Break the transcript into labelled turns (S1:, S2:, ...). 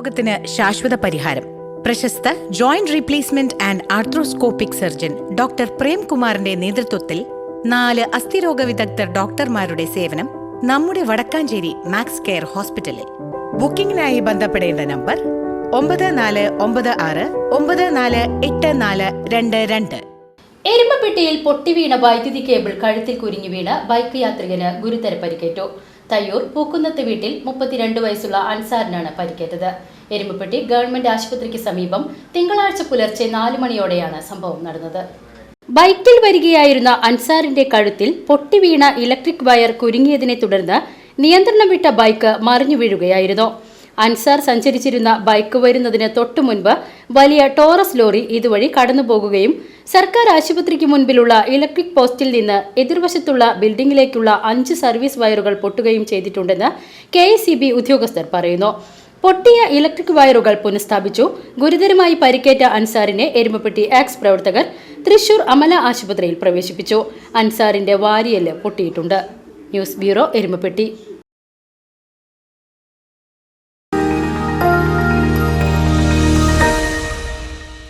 S1: രോഗത്തിന് ശാശ്വത പരിഹാരം. പ്രശസ്ത joint replacement and arthroscopic surgeon doctor പ്രേംകുമാറിന്റെ നേതൃത്വത്തിൽ നാല് അസ്ഥിരോഗ വിദഗ്ധർ ഡോക്ടർമാരുടെ സേവനം നമ്മുടെ വടക്കാഞ്ചേരി മാക്സ് കെയർ ഹോസ്പിറ്റലിൽ. ബുക്കിംഗിനായി ബന്ധപ്പെടേണ്ട നമ്പർ ഒമ്പത് നാല് ഒമ്പത് ആറ് ഒമ്പത് നാല് എട്ട് നാല് രണ്ട് രണ്ട്.
S2: എരുമപ്പെട്ടിയിൽ പൊട്ടിവീണ വൈദ്യുതി കേബിൾ കഴുത്തിൽ കുരുങ്ങി വീണ് ബൈക്ക് യാത്രികന് ഗുരുതര പരിക്കേറ്റു. തയ്യൂർ പൂക്കുന്നത്ത് വീട്ടിൽ മുപ്പത്തിരണ്ട് വയസ്സുള്ള അൻസാറിനാണ് പരിക്കേറ്റത്. എരുമപ്പെട്ടി ഗവൺമെന്റ് ആശുപത്രിക്ക് സമീപം തിങ്കളാഴ്ച പുലർച്ചെ നാല് മണിയോടെയാണ് സംഭവം നടന്നത്. ബൈക്കിൽ വരികയായിരുന്ന അൻസാറിന്റെ കഴുത്തിൽ പൊട്ടിവീണ ഇലക്ട്രിക് വയർ കുരുങ്ങിയതിനെ തുടർന്ന് നിയന്ത്രണം വിട്ട ബൈക്ക് മറിഞ്ഞു വീഴുകയായിരുന്നു. അൻസാർ സഞ്ചരിച്ചിരുന്ന ബൈക്ക് വരുന്നതിന് തൊട്ടു മുൻപ് വലിയ ടോറസ് ലോറി ഇതുവഴി കടന്നുപോകുകയും സർക്കാർ ആശുപത്രിക്ക് മുൻപിലുള്ള ഇലക്ട്രിക് പോസ്റ്റിൽ നിന്ന് എതിർവശത്തുള്ള ബിൽഡിംഗിലേക്കുള്ള അഞ്ച് സർവീസ് വയറുകൾ പൊട്ടുകയും ചെയ്തിട്ടുണ്ടെന്ന് കെ ഉദ്യോഗസ്ഥർ പറയുന്നു. പൊട്ടിയ ഇലക്ട്രിക് വയറുകൾ പുനഃസ്ഥാപിച്ചു. ഗുരുതരമായി പരിക്കേറ്റ അൻസാറിനെ എരുമപ്പെട്ടി ആക്സ് പ്രവർത്തകർ തൃശൂർ അമല ആശുപത്രിയിൽ പ്രവേശിപ്പിച്ചു. അൻസാറിന്റെ വാരിയൽ പൊട്ടിയിട്ടുണ്ട്. News bureau Erumapetty.